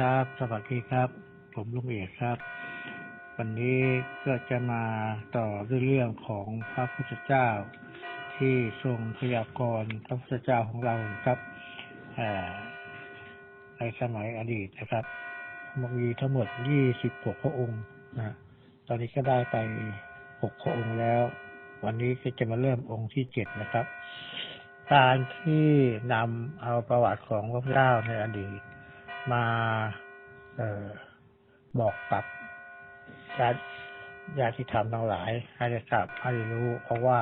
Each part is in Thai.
ครับ สวัสดีครับ ผมลุงเอกครับ วันนี้ก็จะมาต่อด้วยเรื่องของพระพุทธเจ้า ที่ทรงพยากรณ์พระพุทธเจ้าของเราครับในสมัยอดีตนะครับมีทั้งหมด 26 พระองค์นะตอนนี้ก็ได้ไป 6 พระองค์แล้ว วันนี้ก็จะมาเริ่มองค์ที่ 7 นะครับ การที่นำเอาประวัติของพระพุทธเจ้าในอดีต มาออบอกกับญาติญาติธรรมทั้งหลายให้ได้ทราบให้ได้รู้ เพราะว่า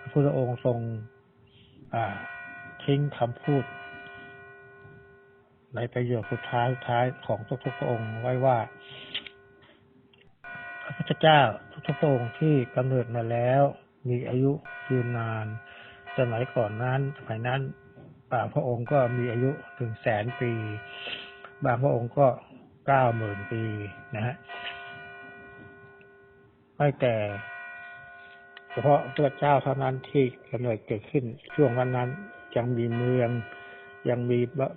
พระพุทธองค์ทรงทิ้งคำพูด ในประโยคสุดท้ายสุดท้ายของทุกๆพระองค์ไว้ว่าพระพุทธเจ้าทุกๆพระองค์ที่กำเนิดมาแล้ว มีอายุยืนนานสมัยก่อนนั้นสมัยนั้น พระองค์ก็มีอายุถึงแสนปี บางพระองค์ก็เก้าหมื่นปีนะฮะไม่แต่เฉพาะพระเจ้าเท่านั้นที่กำเนิดเกิดขึ้นช่วงนั้นนั้นยังมีเมือง ยังมีบ้าน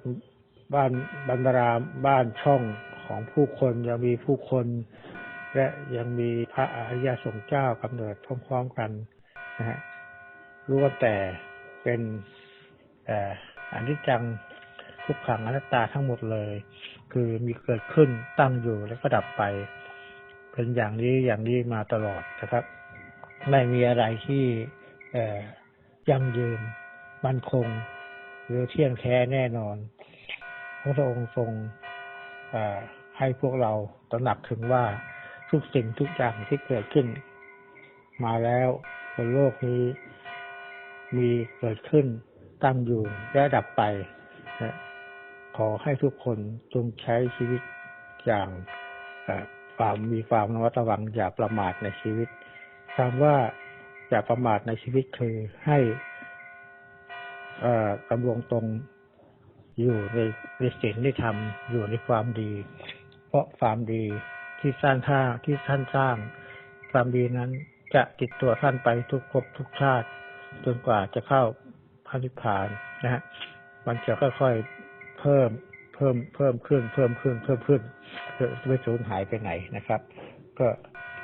บ้านบรรดาบ้านช่องของผู้คนยังมีผู้คน และยังมีพระอริยสงฆ์เจ้ากำเนิดพร้อมๆกันนะฮะรู้ว่าแต่เป็น แต่อนิจจังทุกขังอนัตตาทั้งหมดเลย คือมีเกิดขึ้นตั้งอยู่แล้วก็ดับไป เป็นอย่างนี้อย่างนี้มาตลอดนะครับ ไม่มีอะไรที่ยั่งยืนมั่นคง หรือเที่ยงแท้แน่นอน พระองค์ทรงให้พวกเราตระหนักถึงว่าทุกสิ่งทุกอย่างที่เกิดขึ้น มาแล้วบนโลกนี้มีเกิดขึ้น ตั้งอยู่และดับไปนะขอให้ทุกคนจงใช้ชีวิตอย่างความมีความระมัดระวังอย่าประมาทในชีวิตคำว่าอย่าประมาทในชีวิตคือให้กำลงตรงอยู่ในในสิ่งที่ทำอยู่ในความดี เพราะความดีที่สร้างท่าที่ท่านสร้าง ความดีนั้นจะติดตัวท่านไปทุกภพทุกชาติ จนกว่าจะเข้า พระนิพพานนะฮะมันจะค่อยๆเพิ่มเพิ่มเพิ่มขึ้น เพิ่มขึ้น เพิ่มขึ้นจะไม่สูญหายไปไหนนะครับ ก็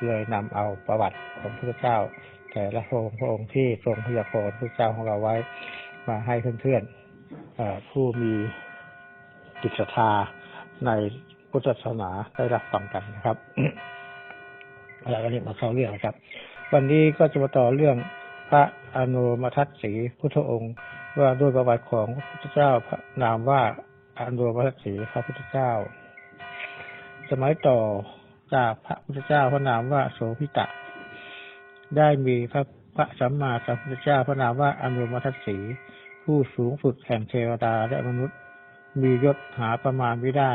เลยนำเอาประวัติของพระเจ้า แต่ละพระองค์พระองค์ที่ทรงพยากรณ์พระเจ้าของเราไว้มาให้เพื่อนๆผู้มีจิตศรัทธาในพุทธศาสนาได้รับฟังกันนะครับแล้วก็เรียกมาเข้าเรื่องนะครับ วันนี้ก็จะมาต่อเรื่องพระ อนุมาทัศสีพุทธองค์ ว่าด้วยประวัติของพระพุทธเจ้าพระนามว่าอนุมาทัศสีพระพุทธเจ้า สมัยต่อจากพระพุทธเจ้าพระนามว่าโสพิตะ ได้มีพระพระสัมมาสัมพุทธเจ้าพระนามว่าอนุมาทัศสี ผู้สูงสุดแห่งเทวดาและมนุษย์ มียศหาประมาณไม่ได้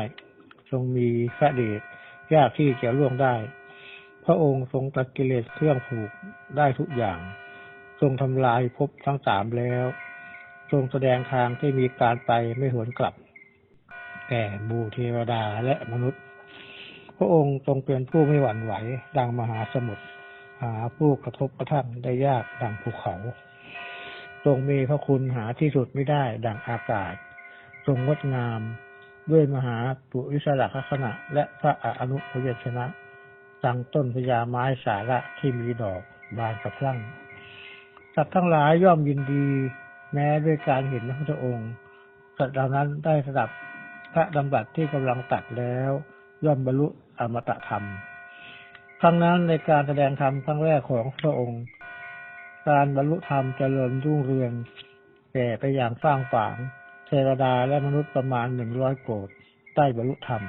ทรงมีพระเดชยากที่จะล่วงได้ พระองค์ทรงตัดกิเลสเครื่องผูกได้ทุกอย่าง ทรงทำลายภพทั้งสามแล้ว ทรงแสดงทางที่มีการไปไม่หวนกลับ แก่บูเทวดาและมนุษย์ พระองค์ทรงเป็นผู้ไม่หวั่นไหว ดังมหาสมุทรหาผู้กระทบกระทั่งได้ยากดังภูเขา ทรงมีพระคุณหาที่สุดไม่ได้ดังอากาศ ทรงงดงามด้วยมหาปุริสระลักษณะ และพระอนุพยชนะดังต้นพญาไม้สาระที่มีดอกบานสะพรั่ง สัตว์ทั้งหลายย่อมยินดี แม้ด้วยการเห็นพระพุทธองค์สัตว์เหล่านั้นได้สดับพระดำบัตที่กำลังตัดแล้ว ย่อมบรรลุอมตะธรรมครั้งนั้นในการแสดงธรรมครั้งแรกของพระองค์ การบรรลุธรรมเจริญรุ่งเรืองแก่ไปอย่างสร้างฝางเทวดาและมนุษย์ประมาณหนึ่งร้อยโกดได้บรรลุธรรม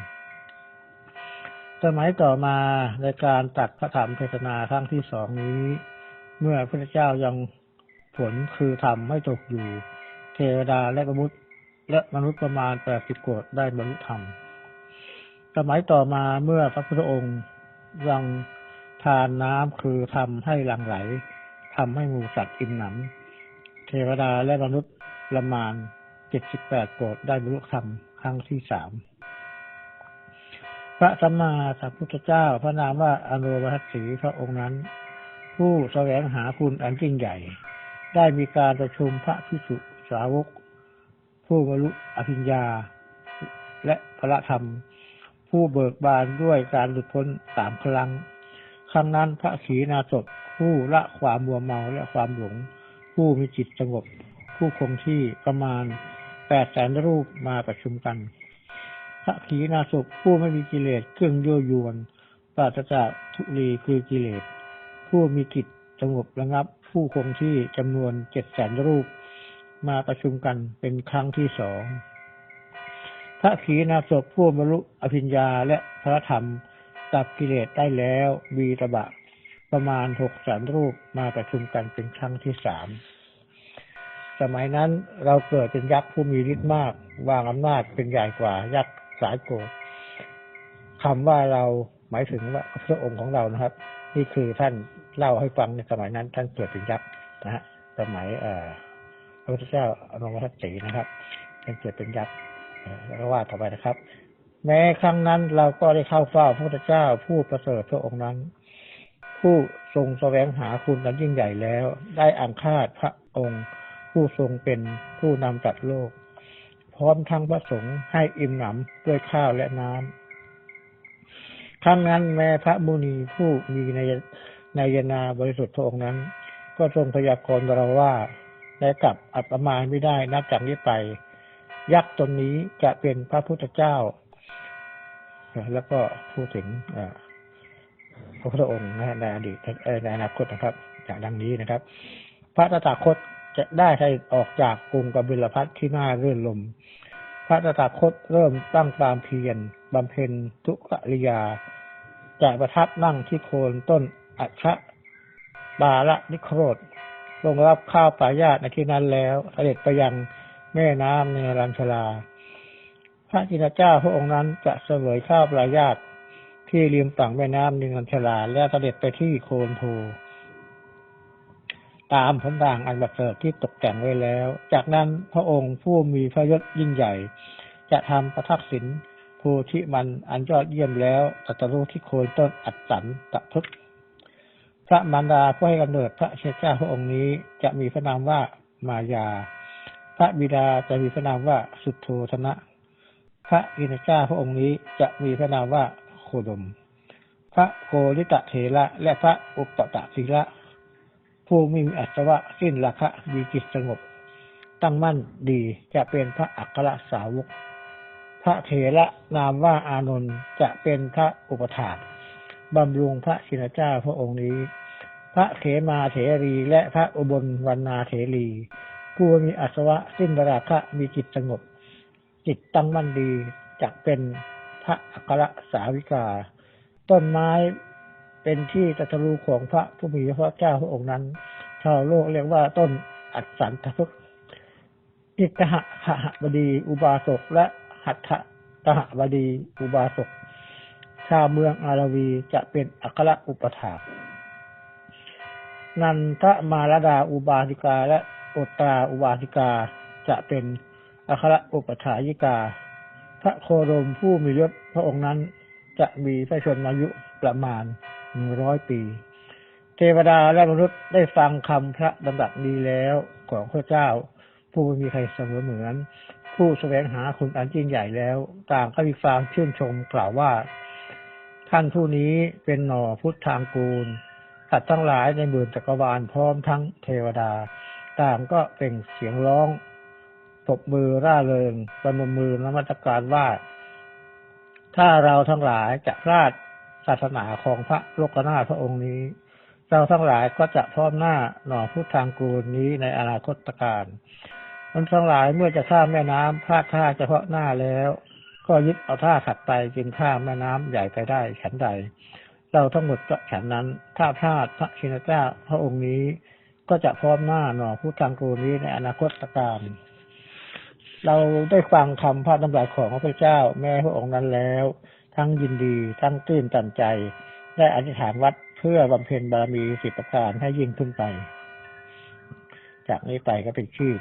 สมัยต่อมาในการตัดพระธรรมเทศนาครั้งที่สองนี้ เมื่อพระเจ้ายัง ผลคือทำให้ตกอยู่ เทวดาและมนุษย์ และมนุษย์ประมาณแปดสิบโกดได้บรรลุธรรม สมัยต่อมาเมื่อพระพุทธองค์ยังทานน้ำคือทำให้หลั่งไหลทำให้หมูสัตว์อิ่มหนำเทวดาและมนุษย์ประมาณเจ็ดสิบแปดโกดได้บรรลุธรรมครั้งที่สามพระสัมมาสัมพุทธเจ้า พระนามว่าอนุวัตสีพระองค์นั้น ผู้แสวงหาคุณอันยิ่งใหญ่ ได้มีการประชุมพระพิสุสาวก ผู้บรรลุอภิญญา และพระธรรม ผู้เบิกบานด้วยการหลุดพ้นสามครั้ง ครั้งนั้นพระขีณาสพผู้ละความมัวเมาและความหลง ผู้มีจิตสงบ ผู้คงที่ประมาณแปดแสนรูปมาประชุมกัน พระขีณาสพผู้ไม่มีกิเลสเครื่องยั่วยวนปราศจากทุลีคือกิเลส ผู้มีจิต สงบระงับ ผู้คงที่จำนวนเจ็ดแสนรูป มาประชุมกันเป็นครั้งที่สองพระขีณาสพผู้บรรลุอภิญญาและพระธรรมตัดกิเลสได้แล้วมีตบะ ประมาณหกแสนรูปมาประชุมกันเป็นครั้งที่สามสมัยนั้นเราเกิดเป็นยักษ์ผู้มีฤทธิ์มาก วางอำนาจเป็นใหญ่กว่ายักษ์สายโกรธคำว่าเราหมายถึงว่าพระองค์ของเรานะครับ นี่คือท่าน เล่าให้ฟังในสมัยนั้น ท่านเกิดเป็นยักษ์นะฮะสมัยเอ่อพระพุทธเจ้าอนงวัตสีนะครับท่านเกิดเป็นยักษ์แล้วก็ว่าต่อไปนะครับ แม้ครั้งนั้นเราก็ได้เข้าเฝ้าพระพุทธเจ้าผู้ประเสริฐพระองค์นั้น ผู้ทรงแสวงหาคุณนั้นยิ่งใหญ่แล้ว ได้อังคาดพระองค์ผู้ทรงเป็นผู้นำจัดโลก พร้อมทั้งพระสงฆ์ให้อิ่มหนำด้วยข้าวและน้ำครั้งนั้นแม้พระมุนีผู้มีใน ในยนาบริสุทธิ์พระองค์นั้น ก็ทรงพยากรณ์เราว่าและกลับอัปมาไม่ได้นับจากนี้ไป ยักษ์ตนนี้จะเป็นพระพุทธเจ้า แล้วก็พูดถึงพระพุทธองค์นะในอดีตในอนาคตนะครับ จากดังนี้นะครับ พระตถาคตจะได้ให้ออกจากกรุงกบิลพัทที่น่าเรื่นลม พระตถาคตเริ่มตั้งความเพียรบำเพ็ญทุกขริยาจะประทับนั่งที่โคนต้น อัชะบาละนิโครธลงรับข้าวปลายาตในที่นั้นแล้วเสด็จไปยังแม่น้ำเนรัญชลา พระจินเจ้าพระองค์นั้นจะเสวยข้าวปลายาตที่ริมฝั่งแม่น้ำเนรัญชลา และเสด็จไปที่โคนโพตามผลทางอันประเสริฐที่ตกแต่งไว้แล้ว จากนั้นพระองค์ผู้มีพระยศยิ่งใหญ่ จะทำประทักษิณโพธิมันอันยอดเยี่ยมแล้วตรัสรู้ที่โคนต้นอัศสันตะพึก พระมารดาผู้ให้กำเนิดพระเชษเจ้าพระองค์นี้จะมีพระนามว่ามายา พระบิดาจะมีพระนามว่าสุทโธธนะ พระอินทร์เจ้าพระองค์นี้จะมีพระนามว่าโคดม พระโกริตะเถระและพระอุปตะศิระผู้ไม่มีอัศวะสิ้นราคะมีจิตสงบ ตั้งมั่นดีจะเป็นพระอัครสาวก พระเถระนามว่าอานนท์จะเป็นพระอุปถาบำรุงพระชินเจ้าพระองค์นี้ พระเขมาเถรีและพระอุบลวรรณาเถรี ผู้มีอัศวะสิ้นราคะมีจิตสงบ จิตตั้งมั่นดีจะเป็นพระอัครสาวิกา ต้นไม้เป็นที่ตรัสรู้ของพระผู้มีพระเจ้าพระองค์นั้น ชาวโลกเรียกว่าต้นอัศสันทพึกษ์อิตหะหะบดีอุบาสกและหัตถะตหบดีอุบาสกชาวเมืองอาราวีจะเป็นอัครอุปถาก นันทมารดาอุบาสิกา และโอตราอุบาสิกาจะเป็นอัครอุปถายิกา พระโคดมผู้มียศพระองค์นั้นจะมีพระชนมายุประมาณหนึ่งร้อยปี เทวดาและมนุษย์ได้ฟังคำพระดำรัสดีแล้วของพระเจ้า ผู้ไม่มีใครเสมอเหมือน ผู้แสวงหาคุณอันยิ่งใหญ่แล้ว ต่างก็มีความชื่นชมกล่าวว่า ท่านผู้นี้เป็นหน่อพุทธทางกูล สัตว์ทั้งหลายในหมื่นจักรวาลพร้อมทั้งเทวดา ต่างก็เปล่งเสียงร้องปบมือร่าเริงประนมมือนมัสการว่า ถ้าเราทั้งหลายจะพลาดศาสนาของพระโลกนาถพระองค์นี้ เราทั้งหลายก็จะพร้อมหน้าหน่อพุทธทางกูลนี้ในอนาคตการมันทั้งหลายเมื่อจะข้ามแม่น้ำพลาดท่าเฉพาะหน้าแล้ว ก็ยึดเอาท่าขัดไปจึงข้ามแม่น้ำใหญ่ไปได้ฉันใด เราทั้งหมดก็ฉันนั้น ถ้าพลาดพระชินเจ้าพระองค์นี้ก็จะพร้อมหน้าหน่อพุทธทางกูนี้ในอนาคตการเราได้ฟังคำพระดำรัสของพระเจ้า แม่พระองค์นั้นแล้ว ทั้งยินดีทั้งตื้นตันใจ ได้อธิษฐานวัดเพื่อบำเพ็ญบารมีสิบประการให้ยิ่งขึ้นไป จากนี้ไปก็เป็นชื่อ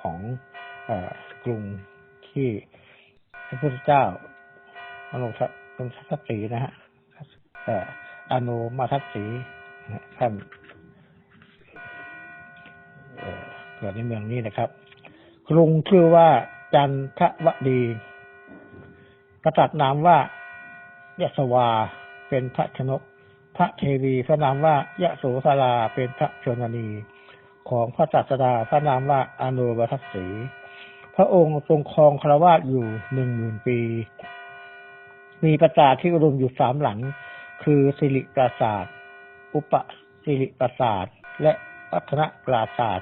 ของอกรุงที่พระพุทธเจ้าอนุทัตนทัตสีนะฮะ อนุมาทัตสีท่านเกิดในเมืองนี้นะครับกรุงชื่อว่าจันทวดีกษัตริย์นามว่ายศวาเป็นพระชนก พระเทวีพระนามว่ายะโสธราเป็นพระชนนีของพระศาสดาพระนามว่าอนุวัตสี พระองค์ทรงครองคารวาสอยู่หนึ่งหมื่นปี มีปราสาทที่รวมอยู่สามหลัง คือสิริปราสาทอุปสิริปราสาทและวัฒนปราสาท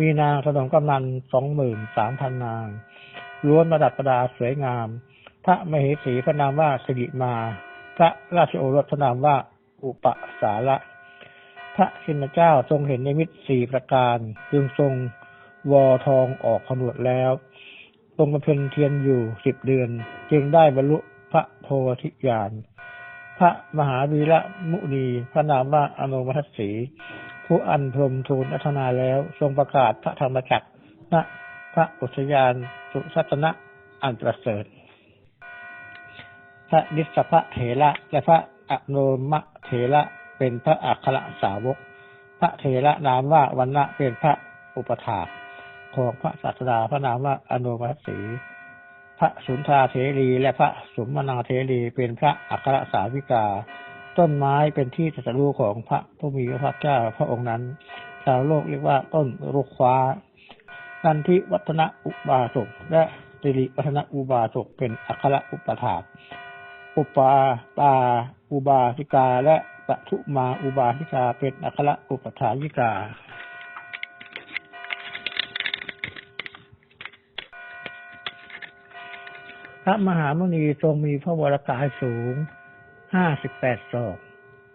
มีนางสนมกำนันสองหมื่นสามพันนางล้วนประดับประดาสวยงาม พระมเหสีพระนามว่าสิริมา พระราชโอรสพระนามว่าอุปสาระพระชินเจ้าทรงเห็นในมิตรสี่ประการจึงทรงวอทองออกผนวดแล้วทรงบำเพ็ญเทียนอยู่สิบเดือน จึงได้บรรลุพระโพธิญาณ พระมหาวีระมุนีพระนามว่าอนุมัติสีผู้อันพรมทูลอัธนาแล้ว ทรงประกาศพระธรรมจักรณพระอุทยานสุสัตนะอันประเสริฐ พระนิสสพะเถระและพระอโนมะเถระเป็นพระอัครสาวก พระเถระนามว่าวันนะเป็นพระอุปถาของพระศาสดาพระนามว่าอนุมัติสี พระสุนทราเถรีและพระสมนาเถรีเป็นพระอัครสาวิกา ต้นไม้เป็นที่ตรัสรู้ของพระผู้มีพระเจ้าพระองค์นั้น ชาวโลกเรียกว่าต้นรุกฟ้านันทิวัฒนอุบาสกและสิริวัฒนอุบาสกเป็นอัครอุปถากอุปาตาอุบาสิกาและปทุมาอุบาสิกาเป็นอัครอุปถายิกา พระมหามุนีทรงมีพระวรกายสูงห้าสิบแปดศอก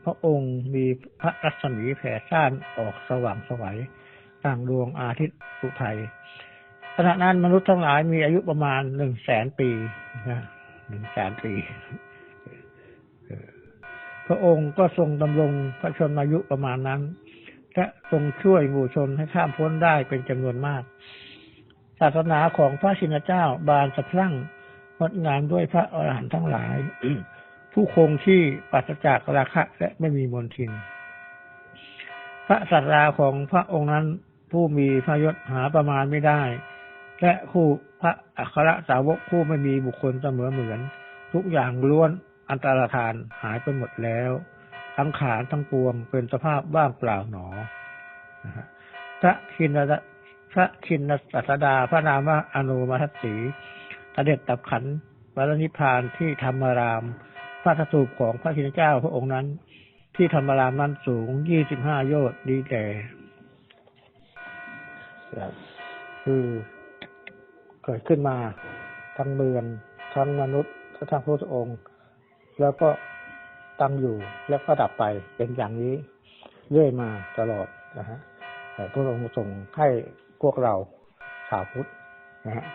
พระองค์มีพระรัศมีแผ่ซ่านออกสว่างสวัยต่างดวงอาทิตย์อุทัยขณะนั้นมนุษย์ทั้งหลายมีอายุประมาณหนึ่งแสนปีนะหนึ่งแสนปี พระองค์ก็ทรงดำรงพระชนมายุประมาณนั้นและทรงช่วยหมู่ชนให้ข้ามพ้นได้เป็นจำนวนมาก ศาสนาของพระชินเจ้าบานสะพรั่ง งดงามด้วยพระอรหันต์ทั้งหลาย ผู้คงที่ปราศจากราคะและไม่มีมนทิน พระสัตราของพระองค์นั้นผู้มีพระยศหาประมาณไม่ได้ และคู่พระอัครสาวกผู้ไม่มีบุคคลเสมอเหมือน ทุกอย่างล้วนอันตรธานหายไปหมดแล้ว ทั้งขานทั้งปวงเป็นสภาพว่างเปล่าหนอพระชินระพระชินสัสดาพระนามว่าอนุมัตสี เสด็จตับขันวรนิพพานที่ธรรมราม พระสถูปของพระชินเจ้าพระองค์นั้น ที่ธรรมรามนั้นสูงยี่สิบห้าโยชน์ดีแก่คือเกิดขึ้นมาทั้งเมืองทั้งมนุษย์ทั้งพระองค์ แล้วก็ตั้งอยู่แล้วก็ดับไปเป็นอย่างนี้เรื่อยมาตลอดนะฮะแต่พระองค์ส่งให้พวกเราชาวพุทธนะฮะ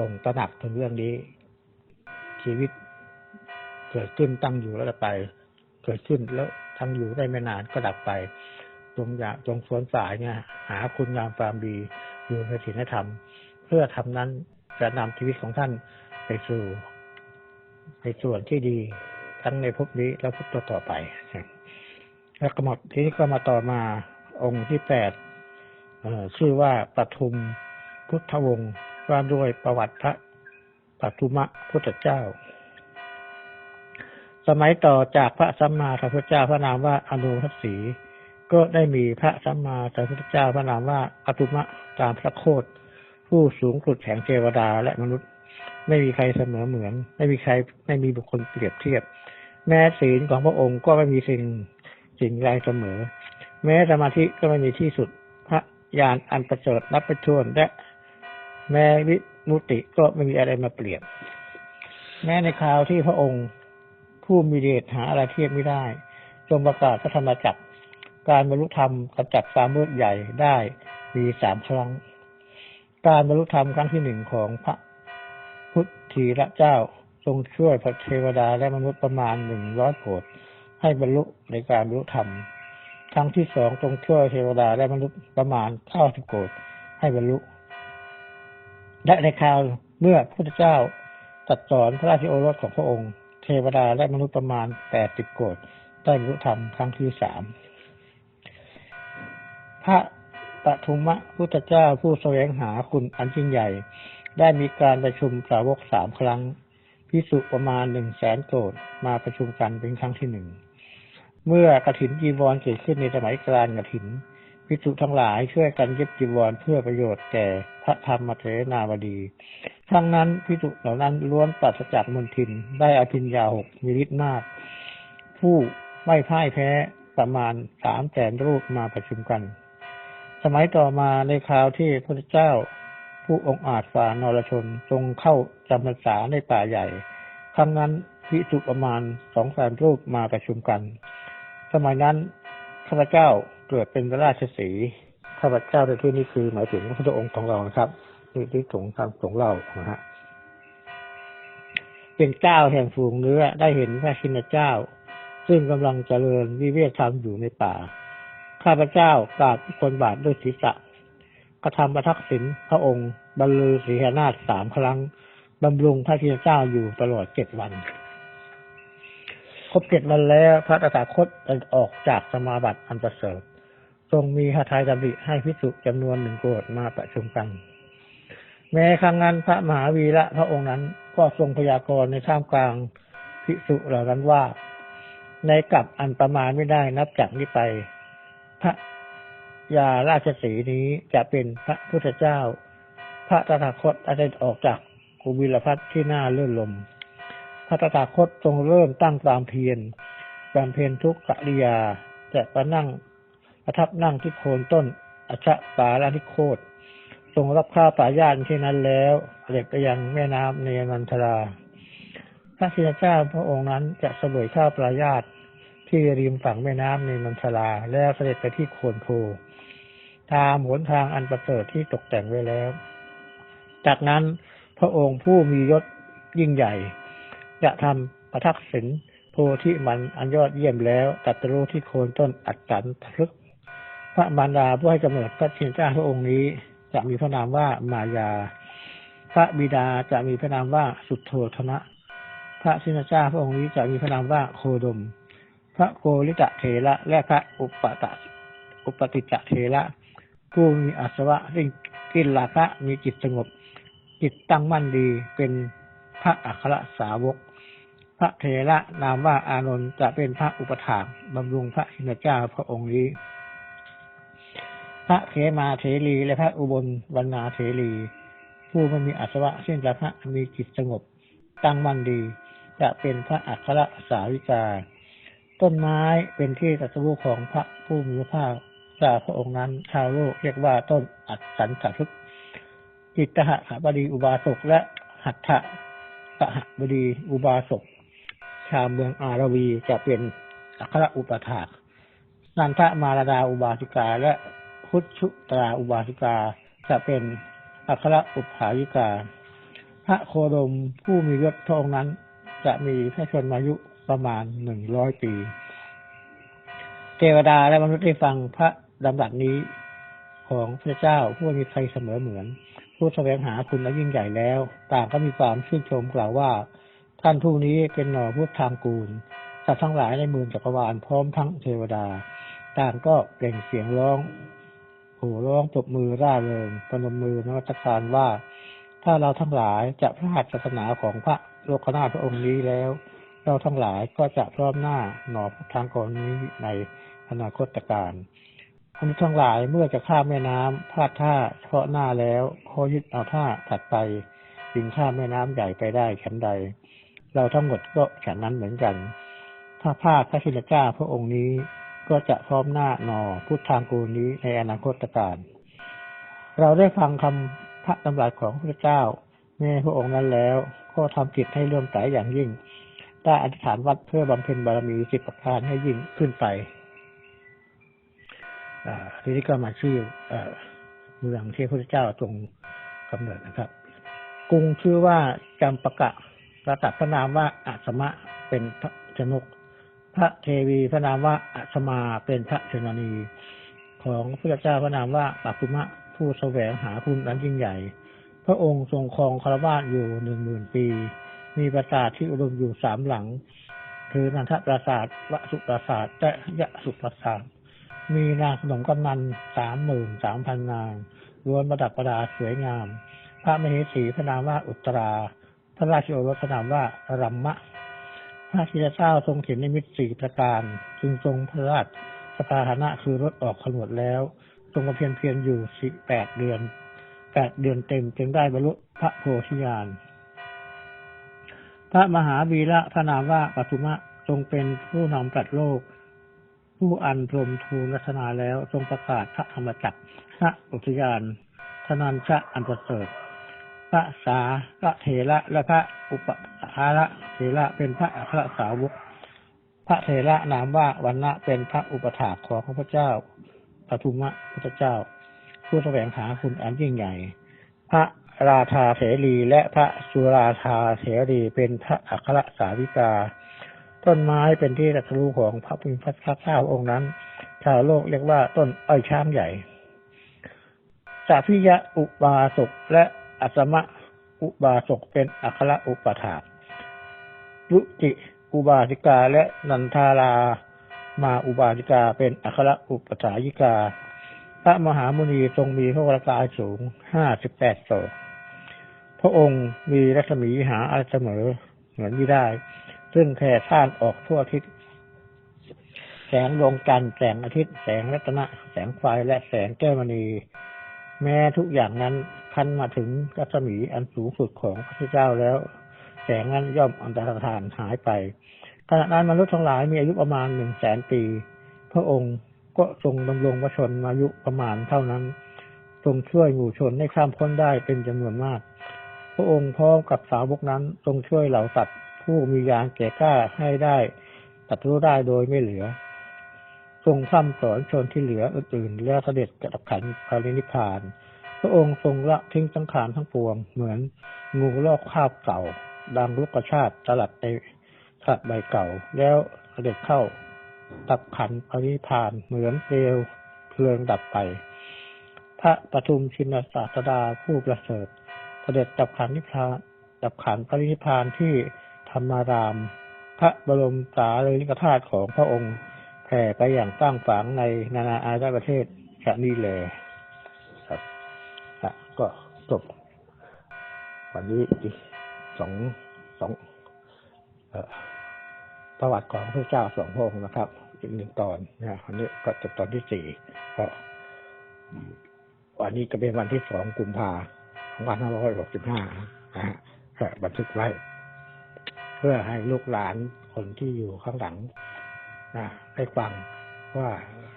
ส่งตระหนักถึงเรื่องนี้ ชีวิตเกิดขึ้นตั้งอยู่แล้วไป เกิดขึ้นแล้วทั้งอยู่ได้ไม่นานก็ดับไปจงอยากจงสวนสายเนี่ย หาคุณงามความดีอยู่ในศีลธรรม เพื่อทำนั้นจะนำชีวิตของท่านไปสู่ในส่วนที่ดีทั้งในภพนี้และภพต่อๆไป แล้วก็มาทีนี้ก็มาต่อมาองค์ที่แปดชื่อว่าปทุมพุทธวงศ์ ว่าด้วยประวัติพระปัทุมะพุทธเจ้า สมัยต่อจากพระสัมมาสัมพุทธเจ้าพระนามว่าอนุทัศสีก็ได้มีพระสัมมาสัมพุทธเจ้าพระนามว่าปทุมะตามพระโคดผู้สูงสุดแห่งเทวดาและมนุษย์ ไม่มีใครเสมอเหมือน ไม่มีใครไม่มีบุคคลเปรียบเทียบ แม้ศีลของพระองค์ก็ไม่มีสิ่งสิ่งใดเสมอ แม้สมาธิก็ไม่มีที่สุดพระญาณอันประเสริฐนับไปทั่วนและ แม้วิมุติก็ไม่มีอะไรมาเปรียบ แม้ในคราวที่พระองค์ผู้มีเดชหาอะไรเทียบไม่ได้ทรงประกาศพระธรรมจักร การบรรลุธรรมกำจัดความมืดใหญ่ได้มีสามครั้ง การบรรลุธรรมครั้งที่หนึ่งของพระพุทธีระเจ้าทรงช่วยพระเทวดาและมนุษย์ประมาณหนึ่งร้อยโกรธให้บรรลุในการบรรลุธรรม ครั้งที่สองทรงช่วยเทวดาและมนุษย์ประมาณเก้าสิบโกรธให้บรรลุ และในคราวเมื่อพระพุทธเจ้าตรัสสอนพระราชโอรสของพระองค์ เทวดาและมนุษย์ประมาณแปดสิบโกรธได้บรรลุธรรมครั้งที่สามพระปทุมะพุทธเจ้าผู้แสวงหาคุณอันยิ่งใหญ่ ได้มีการประชุมสาวกสามครั้งพิสุประมาณหนึ่งแสนโกดมาประชุมกันเป็นครั้งที่หนึ่ง เมื่อกฐินจีวรเกิดขึ้นในสมัยกลางกฐิน พิสุทั้งหลายช่วยกันเย็บจีวรเพื่อประโยชน์แก่พระธรรมเทนาวดีครั้งนั้นพิสุเหล่านั้นล้วนปราศจากมนทินได้อภิญญาหกมีฤทธิ์มาก ผู้ไม่พ่ายแพ้ประมาณสามแสนรูปมาประชุมกัน สมัยต่อมาในคราวที่พระเจ้า ผู้องค์อาจฝ่านรชนทรงเข้าจำพรรษาในป่าใหญ่ครั้งนั้นพิสุประมาณสองแสนรูปมาประชุมกัน สมัยนั้นข้าพเจ้า เกิดเป็นราชสีห์ข้าพเจ้าในที่นี้คือหมายถึงพระองค์ของเรานะครับที่ที่สงทางสงฆ์เรานะฮะเป็นเจ้าแห่งฝูงเนื้อได้เห็นพระชินเจ้า ซึ่งกำลังเจริญวิเวกธรรมอยู่ในป่า ข้าพเจ้ากราบคนบาทด้วยศีรษะกระทำประทักษิณพระองค์ บรรลือศีหนาฏสามครั้งบำรุงพระชินเจ้าอยู่ตลอดเจ็ดวันครบเจ็ดวันแล้วพระตถาคตออกจากสมาบัติอันประเสริฐ ทรงมีหทัยดำริให้พิสุจำนวนหนึ่งโกรธมาประชุมกัน แม้ครั้งนั้นพระมหาวีระพระองค์นั้นก็ทรงพยากรณ์ในท่ามกลางพิสุเหล่านั้นว่า ในกลับอันประมาณไม่ได้นับจากนี้ไป พระยาราชสีนี้จะเป็นพระพุทธเจ้า พระตถาคตอาจจะออกจากกุบิลพัทที่หน้าเลื่อนลม พระตถาคตทรงเริ่มตั้งความเพียรบำเพ็ญทุกขกิริยาจะประนั่ง ประทับนั่งที่โคนต้นอชะปาลาธิโคตทรงรับข้าป่าญาติที่นั้นแล้วเสด็กไปยังแม่น้ำเนรันทรา พระชินเจ้าพระองค์นั้นจะเสวยข้าปลายาตที่ริมฝั่งแม่น้ำในมันทราแล้วเสด็จไปที่โคนโพตามหนทางอันประเสริฐที่ตกแต่งไว้แล้ว จากนั้นพระองค์ผู้มียศยิ่งใหญ่ จะทำประทักษิณโพธิมันอันยอดเยี่ยมแล้วตัดรู้ที่โคนต้นอัดสันทึก พระมารดาผู้ให้กำเนิดพระชินเจ้าพระองค์นี้ จะมีพระนามว่ามายา พระบิดาจะมีพระนามว่าสุทโธธนะ พระชินเจ้าพระองค์นี้จะมีพระนามว่าโคดม พระโกริตะเถระและพระอุปตะอุปติจเถระผู้มีอาสวะซึ่งกินลาภะมีจิตสงบ จิตตั้งมั่นดีเป็นพระอัครสาวก พระเถระนามว่าอานนท์จะเป็นพระอุปถากบำรุงพระชินเจ้าพระองค์นี้ ระเขมาเถรีและพระอุบลวรรณาเถรี ผู้ไม่มีอาสวะซึ่งจะพระมีจิตสงบ ตั้งมั่นดี จะเป็นพระอัครสาวิกา ต้นไม้เป็นที่ตรัสรู้ของพระผู้มีพระภาคเจ้าพระองค์นั้นชาวโลกเรียกว่าต้นอัศสันถทึกจิตตหะบดีอุบาสกและหัตถะสหะบดีอุบาสกชาวเมืองอารวีจะเป็นอัครอุปถากนันทมารดาอุบาสิกาและ พุทธุตราอุบาสิกา จะเป็นอัครอุปายิกา พระโคดมผู้มียศทองนั้น จะมีพระชนมายุประมาณหนึ่งร้อยปี เทวดาและมนุษย์ได้ฟังพระดำรัสนี้ของพระเจ้าผู้มีใครเสมอเหมือน ผู้แสวงหาคุณและยิ่งใหญ่แล้ว ต่างก็มีความชื่นชมกล่าวว่า ท่านผู้นี้เป็นหน่อพุทธทางกูลสัตว์ทั้งหลายในมือจักรวาลพร้อมทั้งเทวดา ต่างก็เปล่งเสียงร้อง โห่ร้องตบมือร่าเริงปนมมือนวัตการว่า ถ้าเราทั้งหลายจะพลาดศาสนาของพระโลกนาถพระองค์นี้แล้ว เราทั้งหลายก็จะพร้อมหน้าหนอทางก่อนนี้ในอนาคตการมนุษย์ทั้งหลายเมื่อจะข้ามแม่น้ำพลาดท่าเฉพาะหน้าแล้วขอยึดเอาท่าถัดไปจึงข้ามแม่น้ำใหญ่ไปได้ฉันใด เราทั้งหมดก็ฉันนั้นเหมือนกัน ถ้าพลาดพระชินเจ้าพระองค์นี้ ก็จะพร้อมหน้าหนอพุทธทางกูนี้ในอนาคตการ เราได้ฟังคำพระดำรัสของพระเจ้าในพระองค์นั้นแล้วก็ทำจิตให้เลื่อมใสอย่างยิ่ง ได้อธิษฐานวัดเพื่อบำเพ็ญบารมีสิบประการให้ยิ่งขึ้นไปอ่าทีนี้ก็มาชื่อเมืองที่พระเจ้าทรงกำเนิดนะครับ กรุงชื่อว่าจำปะกะประตัดพระนามว่าอัสมะเป็นพระชนก ระเทวีพระนามว่าอัสมาเป็นพระชนนีของพระเจ้าพระนามว่าปักุมะผู้แสวงหาคุณนั้นยิ่งใหญ่ พระองค์ทรงครองคารวาสอยู่หนึ่งหมื่นปี มีปราสาทที่อุดมอยู่สามหลัง คือนันทปราสาทวสุปราสาทและยะสุปราสาท มีนางขนมกำนันสามหมื่นสามพันนางล้วนประดับประดาสวยงาม พระมเหสีพระนามว่าอุตรา พระราชโอรสนามว่ารัมมะ พระชินเจ้าทรงเห็นนิมิตสี่ประการ จึงทรงพระราชสภาหนะคือรถออกขนวดแล้ว ทรงมาเพียรเพียรอยู่สิแปดเดือนแปดเดือนเต็มจึงได้บรรลุพระโพธิญาณพระมหาวีระพระนามว่าปทุมะทรงเป็นผู้นำปรัดโลก ผู้อันพรมทูลรัตนาแล้ว ทรงประกาศพระธรรมจักรพระอุทยานทนันชะอันประเสริฐ พระสาพระเถระและพระอุปหาระเถระเป็นพระอัครสาวก พระเถระนามว่าวันนะเป็นพระอุปถากของพระพุทธเจ้าปทุมะพุทธเจ้า ผู้แสวงหาคุณอันยิ่งใหญ่ พระราชาเถรีและพระสุราชาเถรีเป็นพระอัครสาวิกา ต้นไม้เป็นที่รักรู้ของพระพุทธพระเจ้าองค์นั้น ชาวโลกเรียกว่าต้นอ้อยช้างใหญ่สาพิยะอุบาสกและ อัสมะอุบาสกเป็นอัครอุปถากรุจิอุบาสิกาและนันทารามาอุบาสิกาเป็นอัครอุปถายิกา พระมหามุนีทรงมีพระวรากายสูงห้าสิบแปดโศกพระองค์มีรัศมีหาอะไรเสมอเหมือนไม่ได้ ซึ่งแผ่ซ่านออกทั่วทิศแสงดวงจันทร์แสงอาทิตย์ แสงรัตนะ แสงไฟและแสงแก้วมณี แม้ทุกอย่างนั้นคันมาถึงรัศมีอันสูงสุดของพระเจ้าแล้ว แสงนั้นย่อมอันตรธานหายไปขณะนั้นมนุษย์ทั้งหลายมีอายุประมาณหนึ่งแสนปี พระองค์ก็ทรงดำรงวชนมายุประมาณเท่านั้น ทรงช่วยหมู่ชนให้ข้ามพ้นได้เป็นจำนวนมาก พระองค์พร้อมกับสาวกนั้นทรงช่วยเหล่าสัตว์ผู้มียานแก่กล้าให้ได้ตัดรู้ได้โดยไม่เหลือ ทรงพร่ำสอนชนที่เหลืออื่นๆ แล้วเสด็จกลับขันพารินิพพาน พระองค์ทรงละทิ้งสังขารทั้งปวง เหมือนงูลอกคาบเก่าดังลูกกระชาติตลัดในสัตว์ใบเก่า แล้วเสด็จเข้าดับขันพารินิพพาน เหมือนเปลวเพลิงดับไป พระปทุมชินศาสดาผู้ประเสริฐ เสด็จดับขันนิพพานดับขันพระนิพพานที่ธรรมาราม พระบรมสารีริกธาตุของพระองค์ แผ่ไปอย่างตั้งฝังในนานาอาณาประเทศชะนี่เลยครับอะก็จบวันนี้สองสองอประวัติของพระเจ้าสองพระองค์นะครับ อีกหนึ่งตอนนะวันนี้ก็จบตอนที่สี่ก็วันนี้ก็เป็นวันที่สองกุมภาพันธ์พันห้าร้อยหกสิบห้านะฮะบันทึกไว้ เพื่อให้ลูกหลานคนที่อยู่ข้างหลัง นะได้ฟังว่า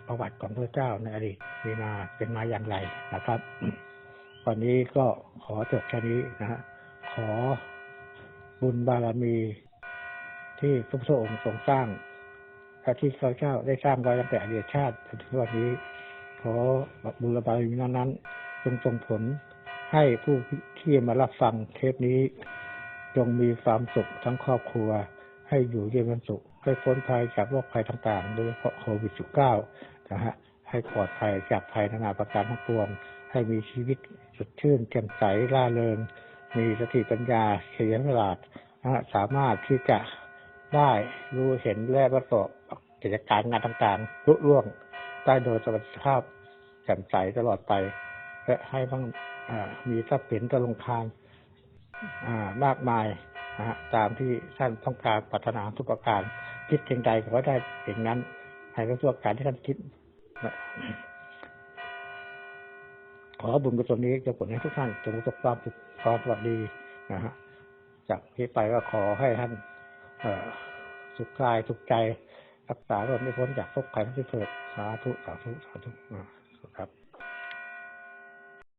ประวัติของพระเจ้าในอดีตมีมาเป็นมาอย่างไรนะครับ วันนี้ก็ขอจบแค่นี้นะฮะขอบุญบารมีที่พระพุทธองค์ทรงสร้างและที่ข้าพเจ้าได้สร้างไว้ตั้งแต่อดีตชาติจนถึงวันนี้ ขอบุญบารมีนั้นจงส่งผลให้ผู้ที่มารับฟังเทปนี้ จงมีความสุขทั้งครอบครัว ให้อยู่เย็นเป็นสุขให้พ้นภัยจากโรคภัยต่างๆ โดยเฉพาะโควิด -19 นะฮะ ให้ปลอดภัยจากภัยนานาประการทั้งปวง ให้มีชีวิตสดชื่นแจ่มใสร่าเริง มีสติปัญญาเฉลียวฉลาดนะสามารถที่จะได้รู้เห็นและประกอบกิจการงานต่างๆรุ่ร่วงได้โดยสวัสดิภาพแจ่มใสตลอดไป และให้บ้างอมีทรัพย์สินตะลงทานอ่ามากมาย นะฮะตามที่ท่านต้องการปรารถนาทุกประการ คิดเพียงใดก็ได้อย่งนั้น ให้ทุกประการที่ท่านคิดนะขอบุญกุศลนี้จะผลให้ทุกท่านจงประสบความสุขความสวัสดีนะฮะจากที่ไปก็ขอให้ท่านเอสุขกายสุขใจรักษาโรคไม่พ้นจากทุกข์ภัยทั้งสิ้นเถิดสาธุสาธุสาธุ